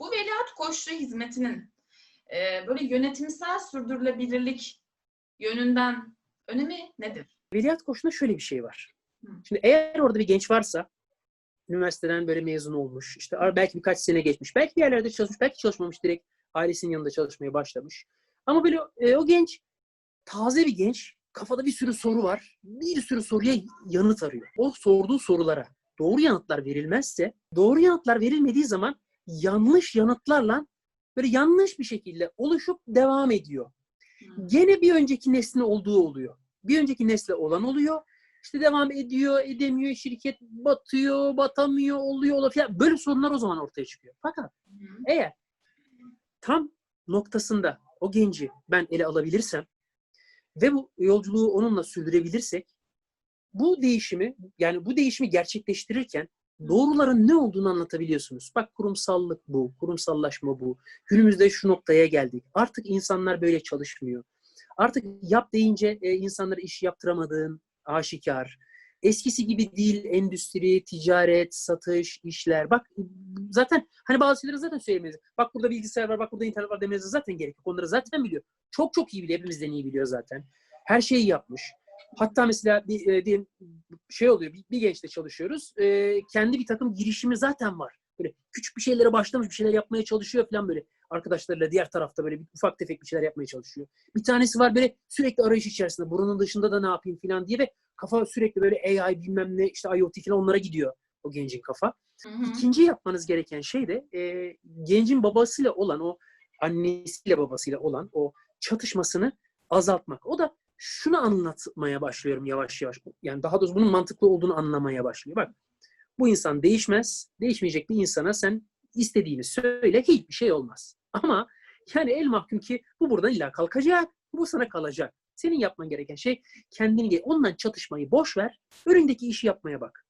Bu veliaht koçluğu hizmetinin e, böyle yönetimsel sürdürülebilirlik yönünden önemi nedir? Veliaht koçluğunda şöyle bir şey var. Hı. Şimdi eğer orada bir genç varsa üniversiteden böyle mezun olmuş, işte belki birkaç sene geçmiş, belki bir yerlerde çalışmış, belki çalışmamış direkt ailesinin yanında çalışmaya başlamış. Ama böyle e, o genç taze bir genç, kafada bir sürü soru var. Bir sürü soruya yanıt arıyor. O sorduğu sorulara doğru yanıtlar verilmezse, doğru yanıtlar verilmediği zaman yanlış yanıtlarla böyle yanlış bir şekilde oluşup devam ediyor. Gene bir önceki nesli olduğu oluyor. Bir önceki nesle olan oluyor. İşte devam ediyor, edemiyor, şirket batıyor, batamıyor, oluyor, oluyor falan. Böyle sorunlar o zaman ortaya çıkıyor. Fakat eğer tam noktasında o genci ben ele alabilirsem ve bu yolculuğu onunla sürdürebilirsek bu değişimi yani bu değişimi gerçekleştirirken doğruların ne olduğunu anlatabiliyorsunuz. Bak kurumsallık bu, kurumsallaşma bu. Günümüzde şu noktaya geldik. Artık insanlar böyle çalışmıyor. Artık yap deyince e, insanlara iş yaptıramadığın aşikar. Eskisi gibi değil endüstri, ticaret, satış, işler. Bak zaten hani bazı şeyleri zaten söylemeyiz. Bak burada bilgisayar var, bak burada internet var demenize zaten gerek yok. Onları zaten biliyor. Çok çok iyi biliyor. Hepimizden iyi biliyor zaten. Her şeyi yapmış. Hatta mesela bir e, diyelim şey oluyor. Bir, bir gençle çalışıyoruz. E, kendi bir takım girişimi zaten var. Böyle küçük bir şeylere başlamış, bir şeyler yapmaya çalışıyor falan böyle. Arkadaşlarıyla diğer tarafta böyle bir ufak tefek bir şeyler yapmaya çalışıyor. Bir tanesi var böyle sürekli arayış içerisinde. Buranın dışında da ne yapayım falan diye ve kafa sürekli böyle AI bilmem ne işte IoT falan onlara gidiyor o gencin kafa. Hı hı. İkinci yapmanız gereken şey de e, gencin babasıyla olan o annesiyle babasıyla olan o çatışmasını azaltmak. O da şunu anlatmaya başlıyorum yavaş yavaş. Yani daha doğrusu bunun mantıklı olduğunu anlamaya başlıyor. Bak bu insan değişmez. Değişmeyecek bir insana sen istediğini söyle hiçbir şey olmaz. Ama yani el mahkum ki bu buradan illa kalkacak. Bu sana kalacak. Senin yapman gereken şey kendini onunla çatışmayı boş ver. Önündeki işi yapmaya bak.